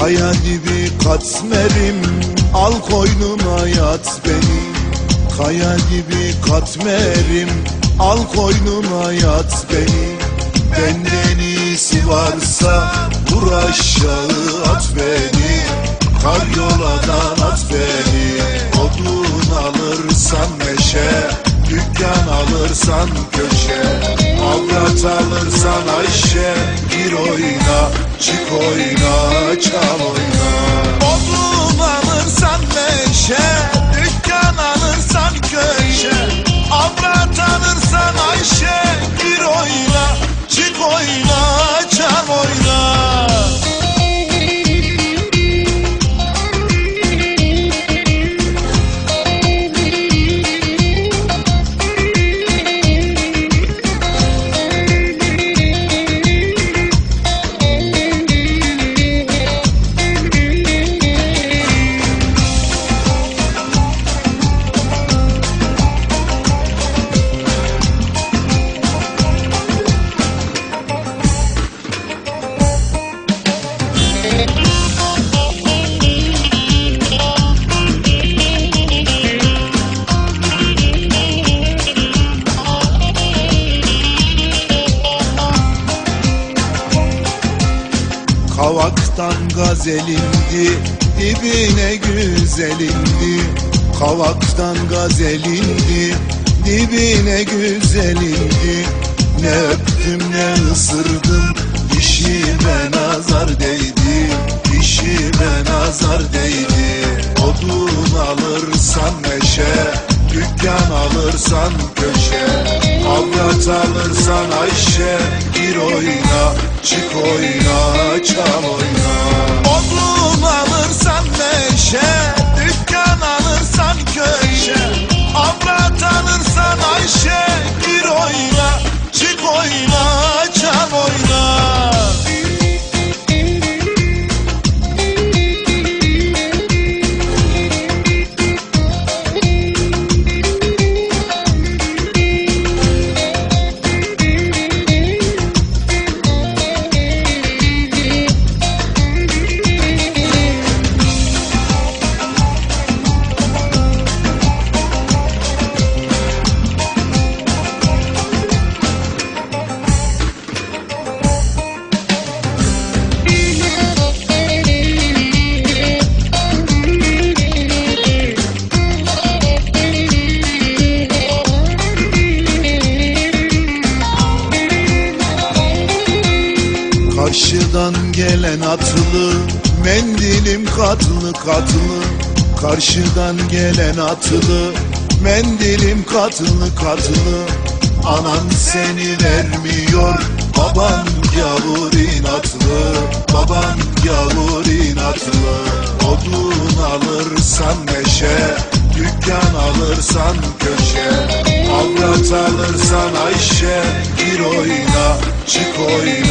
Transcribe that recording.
Kaya gibi katmerim Al koynuna yat beni. Kaya gibi katmerim Al koynuna yat beni. Benden iyisi varsa Vur aşağı at beni. Kar yoladan at beni. Odun alırsan meşe Dükkan alırsan köşe. Avrat alırsan Ayşe Gir oyna çık oyna çal oyna Kavaktan gazelindi Dibine güzelindi. Kavaktan gazelindi Dibine güzelindi. Ne öptüm ne ısırdım Dişime nazar değdi. Dişime nazar değdi. Odun alırsan meşe Dükkan alırsan köşe. Avrat alırsan Ayşe Gir oyna çık oyna çal oyna gelen atlı Mendilim katlı katlı. Karşıdan gelen atlı Mendilim katlı katlı. Anan seni vermiyor Baban gavur inatlı. Baban gavur inatlı. Odun alırsan meşe Dükkan alırsan köşe. Avrat alırsan Ayşe Gir oyna çık oyna